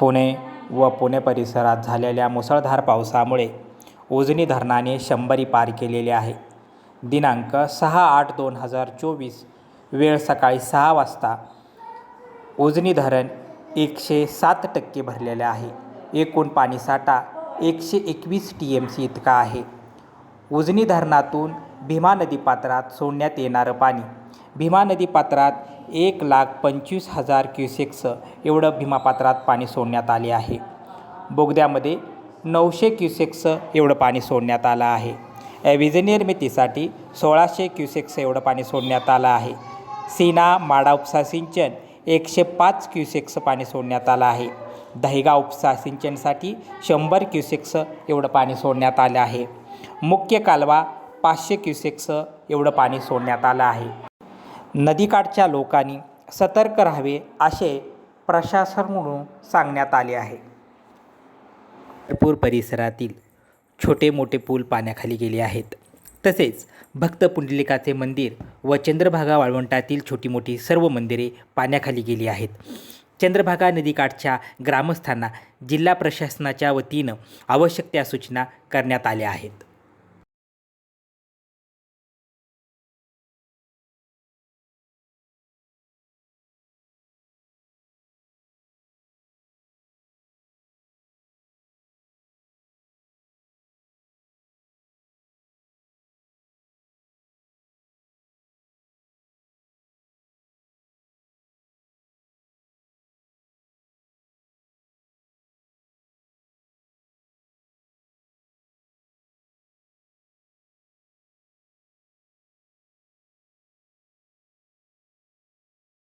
पुणे व पुणे परिसरात झालेल्या मुसळधार पावसामुळे उजनी धरणाने शंभरी पार केलेले आहे. दिनांक सहा आठ दोन हजार चोवीस वेळ सकाळी सहा वाजता उजनी धरण एकशे सात टक्के भरलेले आहे. एकूण पाणीसाठा एकशे एकवीस टी एम सी इतका आहे. उजनी धरणातून भीमा नदी पात्रात सोडण्यात येणारं पाणी भीमा नदी पात्रात एक लाख पंचवीस हजार क्युसेक्स एवढं भीमापात्रात पाणी सोडण्यात आले आहे. बोगद्यामध्ये नऊशे क्युसेक्स एवढं पाणी सोडण्यात आलं आहे. या निर्मितीसाठी सोळाशे क्युसेक्स एवढं पाणी सोडण्यात आलं आहे. सीना माडा उपसा सिंचन एकशे पाच क्युसेक्स पाणी सोडण्यात आलं आहे. दहिगा उपसा सिंचनसाठी शंभर क्युसेक्स एवढं पाणी सोडण्यात आलं आहे. मुख्य कालवा पाचशे क्युसेक्स एवढं पाणी सोडण्यात आलं आहे. नदीकाठच्या लोकांनी सतर्क राहावे असे प्रशासन म्हणून सांगण्यात आले आहे. भरपूर परिसरातील छोटे मोठे पूल पाण्याखाली गेले आहेत. तसेच भक्त पुंडलिकाचे मंदिर व चंद्रभागा वाळवंटातील छोटी मोठी सर्व मंदिरे पाण्याखाली गेली आहेत. चंद्रभागा नदीकाठच्या ग्रामस्थांना जिल्हा प्रशासनाच्या वतीनं आवश्यक त्या सूचना करण्यात आल्या आहेत.